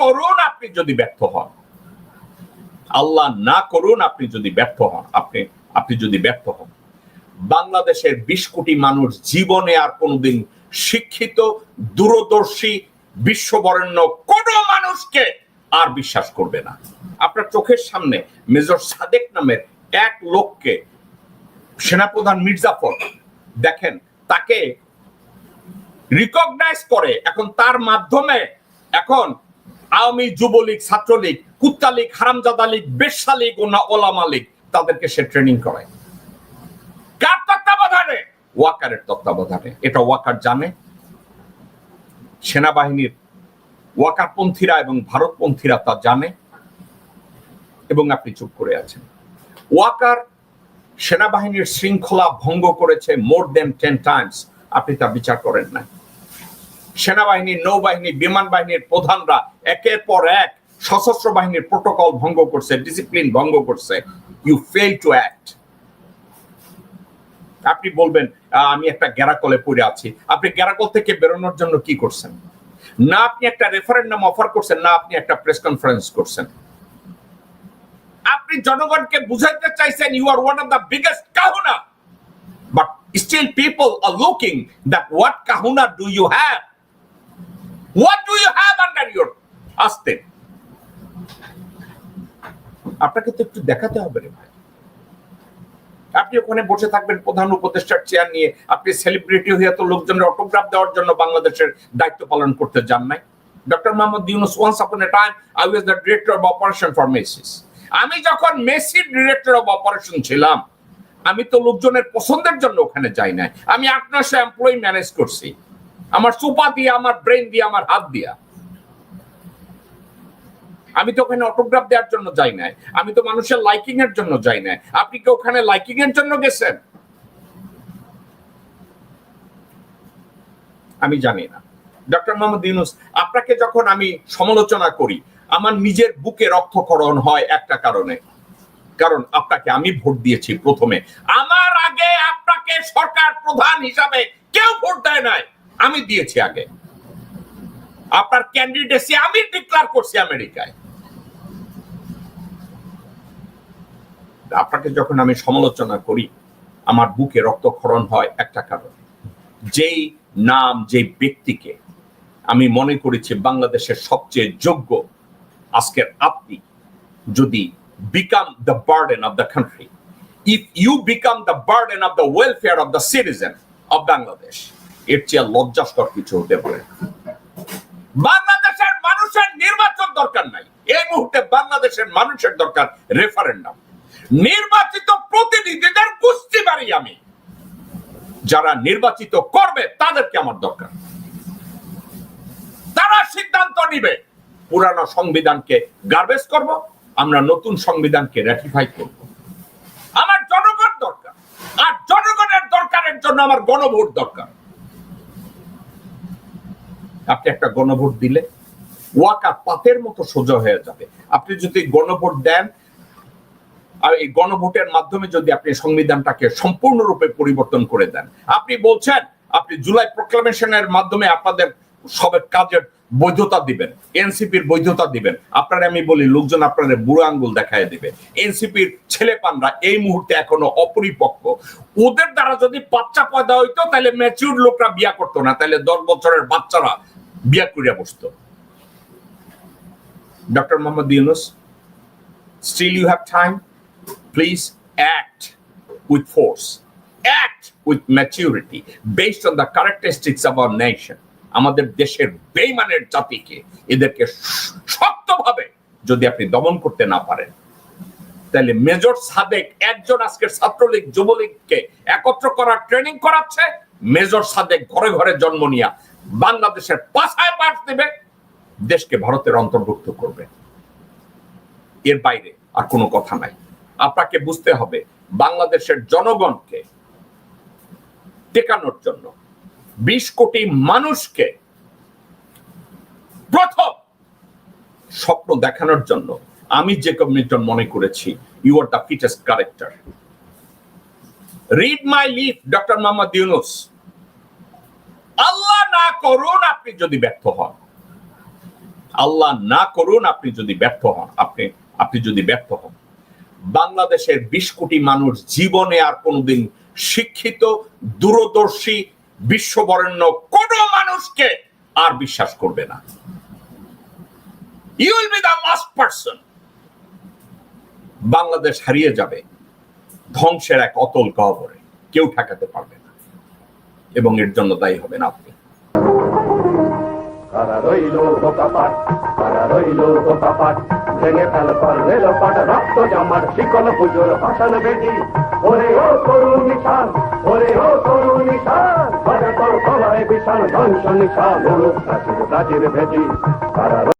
করুন আপনি যদি ব্যর্থ হন। আল্লাহ না করুন আপনি যদি ব্যর্থ হন, আপনি আপনি যদি ব্যর্থ হন। বাংলাদেশের বিশ কোটি মানুষ জীবনে আর কোনোদিন শিক্ষিত, দূরদর্শী, বিশ্ববরেণ্য কোন মানুষকে আর বিশ্বাস করবে না। আপনার চোখের সামনে মেজর সাদেক নামের এক লোককে সেনাপ্রধান মির্জাফর দেখেন, তাকে রিকগনাইজ করে, এখন তার মাধ্যমে এখন আওয়ামী যুবলীগ, ছাত্রলীগ কুত্তা লীগ হারামজাদা লীগ, বেশ্যা লীগ ও না ওলামা লীগ, তাদেরকে সে ট্রেনিং করায়। কার তত্ত্বাবধানে? ওয়াকারের তত্ত্বাবধানে। এটা ওয়াকার জানে। সেনাবাহিনীর ওয়াকারপন্থীরা এবং ভারতপন্থীরা তা জানে। এবং আপনি চুপ করে আছেন। ওয়াকার সেনাবাহিনীর শৃঙ্খলা ভঙ্গ করেছে মোর দেন টেন টাইমস আপনি তা বিচার করেন না সেনাবাহিনী, নৌবাহিনী, বিমান বাহিনীর প্রধানরা একের পর এক সশস্ত্র বাহিনীর প্রোটোকল ভঙ্গ করছে, ডিসিপ্লিন ভঙ্গ করছে। ইউ ফেল টু অ্যাক্ট আপনি বলবেন আমি একটা গ্যারাকলে পড়ে আছি। আপনি গ্যারাকল থেকে বেরোনোর জন্য কি করছেন? না আপনি একটা রেফারেন্ডাম অফার করছেন, না আপনি একটা প্রেস কনফারেন্স করছেন। আপনি জনগণকে বুঝাইতে চাইছেন you are one of the biggest kahuna but still people are looking that what kahuna do you have what do you have under your আস্তে আপনাকে তো একটু দেখাতে হবে রে ভাই। আপনি ওখানে বসে থাকবেন প্রধান উপদেষ্টার চেয়ার নিয়ে। আপনি সেলিব্রিটি হয়ে তো লোকজনের অটোগ্রাফ দেওয়ার জন্য বাংলাদেশের দায়িত্ব পালন করতে যান নাই। Doctor Mohammad Yunus once upon a time I was the director of operation for Macy's আমি যখন মেসির ডিরেক্টর অফ অপারেশন ছিলাম, আমি তো লোকজনের পছন্দের জন্য ওখানে যাই নাই। আমি আট নশো এমপ্লয়ি ম্যানেজ করছি। আমার সুপা দিয়ে, আমার ব্রেন দিয়ে, আমার হাত দিয়া। আমি তো ওখানে অটোগ্রাফ দেওয়ার জন্য যাই নাই। আমি তো মানুষের লাইকিং এর জন্য যাই নাই। আপনি কি ওখানে লাইকিং এর জন্য গেছেন? আমি জানি না। ডক্টর মোহাম্মদ ইউনুস, আপনাকে যখন আমি সমালোচনা করি, আমার নিজের বুকে রক্তকরণ হয় একটা কারণে। কারণ আপনাকে আমি ভোট দিয়েছি প্রথমে। আমার আগে আপনাকে সরকার প্রধান হিসাবে কেউ ভোট দেয় নাই। আমি দিয়েছি আগে। আপনার ক্যান্ডিডেসি আমি ডিক্লার করছি আমেরিকায়। আপনাকে যখন আমি সমালোচনা করি, আমার বুকে রক্তক্ষরণ হয় একটা কারণ। যেই নাম যে ব্যক্তিকে আমি মনে করেছি বাংলাদেশের সবচেয়ে যোগ্য আজকের আপনি যদি become the burden of the country if you become the burden of the welfare of the citizen of Bangladesh এর চেয়ে লজ্জাস্কর কিছু হতে পারে। বাংলাদেশের মানুষের নির্বাচন দরকার নাই। এই মুহূর্তে বাংলাদেশের মানুষের দরকার রেফারেন্ডাম নির্বাচিত প্রতিনিধিদের কুস্তি বাড়ি আমি। যারা নির্বাচিত করবে, তাদেরকে আমার দরকার। তারা সিদ্ধান্ত নিবে, পুরানো সংবিধানকে গার্বেজ করব, আমরা নতুন সংবিধানকে রেটিফাই করব। আমার জনগণ দরকার। আর জনগণের দরকারের জন্য আমার গণভোট দরকার। আপনি একটা গণভোট দিলে ওয়াকা পাতের মতো সোজা হয়ে যাবে। আপনি যদি গণভোট দেন, আর এই গণভোটের মাধ্যমে যদি আপনি সংবিধানটাকে সম্পূর্ণরূপে পরিবর্তন করে দেন। আপনি বলছেন, আপনি জুলাই প্রোক্লামেশনের মাধ্যমে আপনাদের সবের কাজের বৈধতা দিবেন, এনসিপির বৈধতা দিবেন। আপনারা আমি বলি, লোকজন আপনাদের বুড়ো আঙ্গুল দেখায় দিবে। এনসিপির ছেলেপানরা এই মুহূর্তে এখনও অপরিপক্ক। ওদের দ্বারা যদি বাচ্চা পয়দা হইতো, তাহলে ম্যাচিউর লোকরা বিয়া করতো না। তাহলে দশ বছরের বাচ্চারা বিয়া করিয়া বসতো। Doctor Mohammad Yunus, still you have time, please act with force, act with maturity based on the characteristics of our nation, আমাদের দেশের বেইমানের জাতিকে এদেরকে শক্তভাবে যদি আপনি দমন করতে না পারেন, তাহলে মেজর সাদেক একজন আজকের ছাত্রলীগ, যুবলীগকে একত্র করার ট্রেনিং করাচ্ছে, মেজর সাদেক ঘরে ঘরে জন্ম নিয়া বাংলাদেশের পাশায় পাঠ দেবে, দেশকে ভারতের অন্তর্ভুক্ত করবে। এর বাইরে আর কোনো কথা নাই। আপনাকে বুঝতে হবে, বাংলাদেশের জনগণকে টেকানোর জন্য বিশ কোটি মানুষকে প্রথম স্বপ্ন দেখানোর জন্য আমি যে মিল্টন মনে করেছি you are the fittest character read my lip doctor Mohammad Yunus আল্লাহ না করুন আপনি যদি ব্যর্থ হন। আল্লাহ না করুন আপনি যদি ব্যর্থ হন, আপনি আপনি যদি ব্যর্থ হন। বাংলাদেশের বিশ কোটি মানুষ জীবনে আর কোনোদিন শিক্ষিত, দূরদর্শী, বিশ্ববরেণ্য কোন মানুষকে আর বিশ্বাস করবে না। You will be the last person Bangladesh হারিয়ে যাবে। ধ্বংসের এক অতল গহ্বরে কেউ ঠেকাতে পারবে এবং এর জন্য দায়ী হবেন আপনি। রক্ত শিকল পুজোর ওরে ওরে তোর তলায় বিশাল কারা